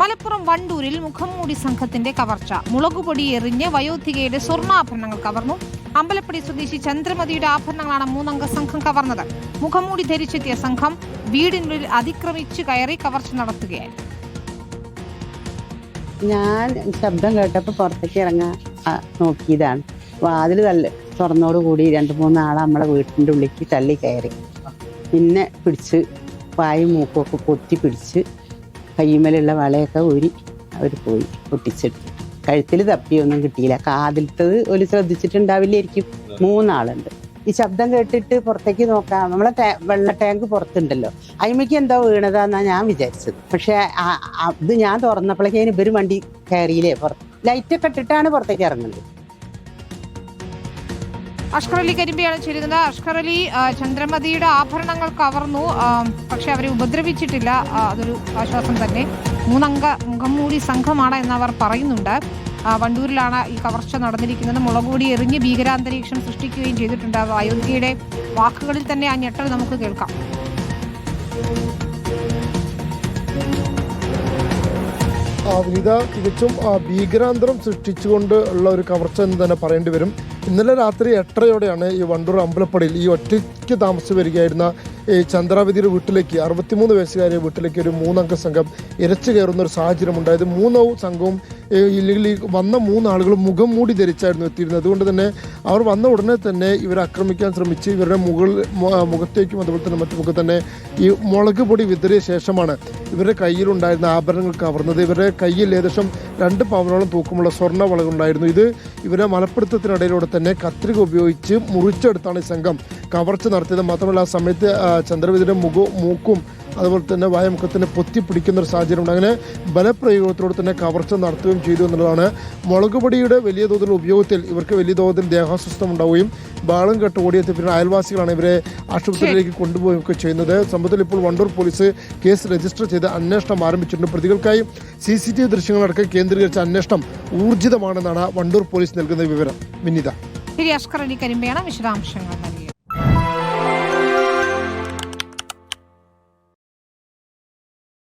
മലപ്പുറം വണ്ടൂരിൽ മുഖംമൂടി സംഘത്തിന്റെ കവർച്ച. മുളകുപൊടി എറിഞ്ഞ് വയോധികയുടെ സ്വർണാഭരണങ്ങൾ കവർന്നു. അമ്പലപ്പടി സ്വദേശി ചന്ദ്രമതിയുടെ ആഭരണങ്ങളാണ് മൂന്നംഗ സംഘം കവർന്നത്. മുഖംമൂടി ധരിച്ചെത്തിയ സംഘം വീടിനുള്ളിൽ അതിക്രമിച്ചു കയറി കവർച്ച നടത്തുകയായിരുന്നു. ഞാൻ ശബ്ദം കേട്ടപ്പോൾ പുറത്തേക്ക് ഇറങ്ങാൻ നോക്കിയതാണ്. വാതിൽ തള്ളി തുറന്നോട് കൂടി രണ്ട് മൂന്ന് നമ്മളെ വീട്ടിന്റെ ഉള്ളിലേക്ക് തള്ളി കയറി. പിന്നെ പിടിച്ച് വായും മൂക്കൊക്കെ പൊത്തി പിടിച്ച് കയ്യുമ്മലുള്ള വളയൊക്കെ ഊരി അവർ പോയി പൊട്ടിച്ചെടുത്തു. കഴുത്തിൽ തപ്പിയൊന്നും കിട്ടിയില്ല. കാതിലത്തത് ഒരു ശ്രദ്ധിച്ചിട്ടുണ്ടാവില്ലായിരിക്കും. മൂന്നാളുണ്ട്. ഈ ശബ്ദം കേട്ടിട്ട് പുറത്തേക്ക് നോക്കാം. നമ്മളെ വെള്ള ടാങ്ക് പുറത്തുണ്ടല്ലോ. അയിമയ്ക്ക് എന്തോ വീണതാന്നാ ഞാൻ വിചാരിച്ചത്. പക്ഷെ അത് ഞാൻ തുറന്നപ്പോഴേക്കും ഇവർ വണ്ടി കയറിയില്ലേ പുറത്ത്. ലൈറ്റൊക്കെ ഇട്ടിട്ടാണ് പുറത്തേക്ക് ഇറങ്ങുന്നത്. അഷ്കർ അലി കരിമ്പയാണ് ചേരുന്നത് അഷ്കർ അലി ചന്ദ്രമതിയുടെ ആഭരണങ്ങൾ കവർന്നു. പക്ഷെ അവരെ ഉപദ്രവിച്ചിട്ടില്ല. അതൊരു ആശ്വാസം തന്നെ. മൂന്നംഗ മുഖംമൂടി സംഘമാണ് എന്നവർ പറയുന്നുണ്ട്. വണ്ടൂരിലാണ് ഈ കവർച്ച നടന്നിരിക്കുന്നത്. മുളകൂടി എറിഞ്ഞ് ഭീകരാന്തരീക്ഷം സൃഷ്ടിക്കുകയും ചെയ്തിട്ടുണ്ട്. അയോധ്യയുടെ വാക്കുകളിൽ തന്നെ ആ ഞെട്ടൽ നമുക്ക് കേൾക്കാം. വിനിത തികച്ചും ഭീകരാന്തരം സൃഷ്ടിച്ചുകൊണ്ട് ഉള്ള ഒരു കവർച്ച എന്ന് തന്നെ പറയേണ്ടി വരും. ഇന്നലെ രാത്രി എട്ടരയോടെയാണ് ഈ വണ്ടൂർ അമ്പലപ്പടിയിൽ ഈ ഒറ്റയ്ക്ക് താമസിച്ച് വരികയായിരുന്ന ചന്ദ്രാവതിയുടെ വീട്ടിലേക്ക് അറുപത്തിമൂന്ന് വയസ്സുകാരിയുടെ വീട്ടിലേക്ക് ഒരു മൂന്നംഗ സംഘം ഇരച്ചു കയറുന്ന ഒരു സാഹചര്യം ഉണ്ടായത്. മൂന്നോ സംഘവും ഇല്ലെങ്കിൽ വന്ന മൂന്നാളുകളും മുഖം മൂടി ധരിച്ചായിരുന്നു എത്തിയിരുന്നത്. അതുകൊണ്ട് തന്നെ അവർ വന്ന ഉടനെ തന്നെ ഇവരെ ആക്രമിക്കാൻ ശ്രമിച്ച് ഇവരുടെ മുകൾ മുഖത്തേക്കും അതുപോലെ തന്നെ മറ്റു മറ്റുമൊക്കെ തന്നെ ഈ മുളക് പൊടി വിതറിയ ശേഷമാണ് ഇവരുടെ കയ്യിലുണ്ടായിരുന്ന ആഭരണങ്ങൾ കവർന്നത്. ഇവരുടെ കയ്യിൽ ഏകദേശം രണ്ട് പവനോളം തൂക്കമുള്ള സ്വർണ വളകളുണ്ടായിരുന്നു ഇത്. ഇവരെ മലപ്പിടുത്തത്തിനിടയിലൂടെ തന്നെ കത്രിക ഉപയോഗിച്ച് മുറിച്ചെടുത്താണ് ഈ സംഘം. കവർച്ച നടത്തിയത് മാത്രമല്ല ആ സമയത്ത് ചന്ദ്രവിധിയുടെ മുഖവും മൂക്കും അതുപോലെ തന്നെ വായമുഖത്തിന് പൊത്തിപ്പിടിക്കുന്ന ഒരു സാഹചര്യം ഉണ്ട് അങ്ങനെ ബലപ്രയോഗത്തിലൂടെ തന്നെ കവർച്ച നടത്തുകയും ചെയ്തു എന്നുള്ളതാണ്. മുളക് പൊടിയുടെ വലിയ തോതിലുള്ള ഉപയോഗത്തിൽ ഇവർക്ക് വലിയ തോതിൽ ദേഹാസ്വസ്ഥം ഉണ്ടാവുകയും ബാളം കെട്ട് ഓടിയെത്തി പിന്നെ അയൽവാസികളാണ് ഇവരെ ആശുപത്രിയിലേക്ക് കൊണ്ടുപോവുകയൊക്കെ ചെയ്യുന്നത്. സംഭവത്തിൽ ഇപ്പോൾ വണ്ടൂർ പോലീസ് കേസ് രജിസ്റ്റർ ചെയ്ത് അന്വേഷണം ആരംഭിച്ചിട്ടുണ്ട്. പ്രതികൾക്കായി സി സി ടി വി ദൃശ്യങ്ങളടക്കം കേന്ദ്രീകരിച്ച അന്വേഷണം ഊർജിതമാണെന്നാണ് വണ്ടൂർ പോലീസ് നൽകുന്ന വിവരം. വിനീത. കരിമ്പയാണ് വിശദാംശങ്ങൾ